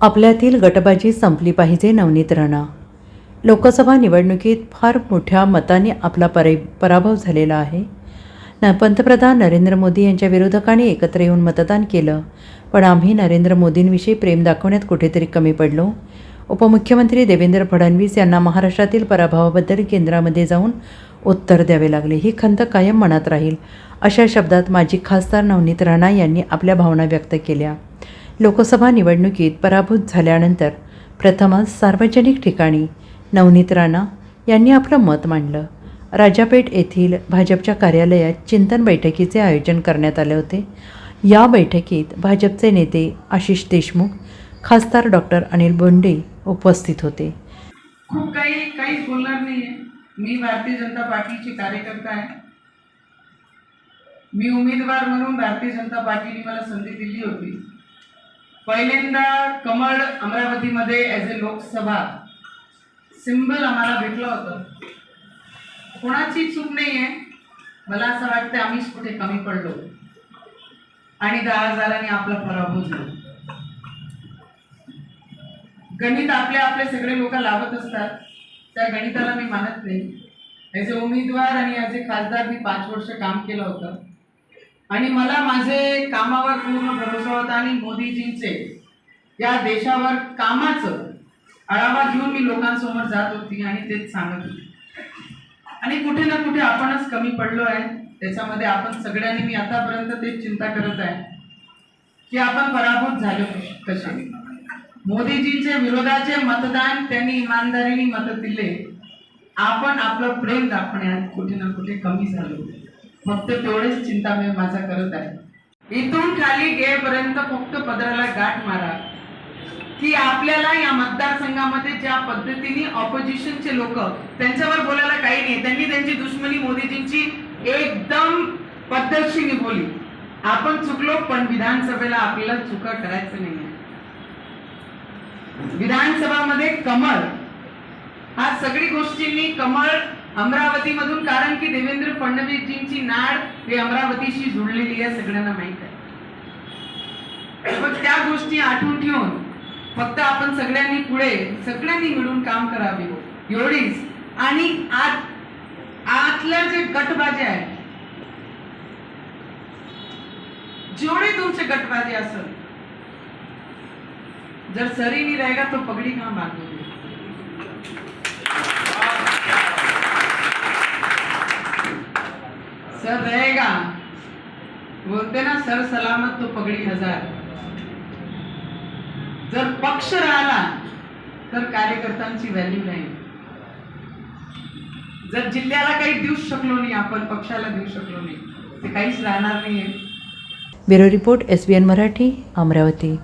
आपल्यातील गटबाजी संपली पाहिजे नवनीत राणा लोकसभा निवडणुकीत फार मोठ्या मताने आपला परे पराभव झालेला आहे. न पंतप्रधान नरेंद्र मोदी यांच्या विरोधकांनी एकत्र येऊन मतदान केलं. पण आम्ही नरेंद्र मोदींविषयी प्रेम दाखवण्यात कुठेतरी कमी पडलो. उपमुख्यमंत्री देवेंद्र फडणवीस यांना महाराष्ट्रातील पराभवाबद्दल केंद्रामध्ये जाऊन उत्तर द्यावे लागले. ही खंत कायम मनात राहील अशा शब्दात माजी खासदार नवनीत राणा यांनी आपल्या भावना व्यक्त केल्या. लोकसभा निवडणुकीत पराभूत झाल्यानंतर प्रथमच सार्वजनिक ठिकाणी नवनीत राणा यांनी आपलं मत मांडलं. राजापेठ येथील भाजपच्या कार्यालयात चिंतन बैठकीचे आयोजन करण्यात आले होते. या बैठकीत भाजपचे नेते आशिष देशमुख खासदार डॉक्टर अनिल बोंडे उपस्थित होते. खूप काही काहीच बोलणार नाही आहे मी भारतीय जनता पार्टीची कार्यकर्ता आहे. मी उमेदवार म्हणून भारतीय जनता पार्टीने मला संधी दिली होती. पहिल्यांदा कमळ अमरावतीमध्ये ॲज अ लोकसभा सिम्बल आम्हाला भेटलं होतं. कोणाची चूक नाही आहे मला असं वाटतं आम्हीच कुठे कमी पडलो. आणि दहा हजारांनी आपला पराभव झाला. गणित आपले आपले सगळे लोक लावत असतात. त्या गणिताला मी मानत नाही. ॲज अ उमेदवार आणि ॲज अ खासदार मी पाच वर्ष काम केलं होतं. आणि मला माझे कामावर पूर्ण भरोसा होता आणि मोदीजींचे या देशावर कामाचं आढावा घेऊन मी लोकांसमोर जात होती आणि तेच सांगत होती. आणि कुठे ना कुठे आपणच कमी पडलो आहे. त्याच्यामध्ये आपण सगळ्यांनी मी आतापर्यंत तेच चिंता करत आहे की आपण पराभूत झालो कसे? मोदीजींचे विरोधाचे मतदान त्यांनी इमानदारीने मत दिले. आपण आपलं प्रेम दाखवण्यात कुठे ना कुठे कमी झालो. फक्त तेवढेच चिंता मी माझा करत आहे. इथून खाली गेपर्यंत फक्त पदराला गाठ मारा. की आपल्याला या मतदारसंघामध्ये ज्या पद्धतीने ऑपोजिशनचे लोक त्यांच्यावर बोलायला काही नाही. त्यांनी त्यांची दुश्मनी मोदीजींची एकदम पद्धतशी बोली आपण चुकलो पण विधानसभेला आपल्याला चुका करायचं नाही विधानसभामध्ये कमळ. हा सगळी गोष्टींनी कमळ अमरावतीमधून कारण की देवेंद्र फडणवीसजींची नाड ही अमरावतीशी जुळलेली आहे सगळ्यांना माहीत आहे. मग त्या गोष्टी आठवून ठेवून फक्त आपण सगळ्यांनी पुढे सगळ्यांनी मिळून काम करावे. एवढीच. आणि आत आतल्या जे गटबाजी आहे जेवढे तुमचे गटबाजी असेल जर सरी नहीं तो पगड़ी कहाँ बांधोगे सर रहेगा। बोलते ना सर सलामत तो पगड़ी हजार। जर पक्ष राहिला तर कार्यकर्त्यांची व्हॅल्यू नाही. जर जिल्ह्याला काही देऊ शकलो नाही आपण पक्षाला देऊ शकलो नाही ते काहीच राहणार नाही bureau report S B N Marathi Amravati.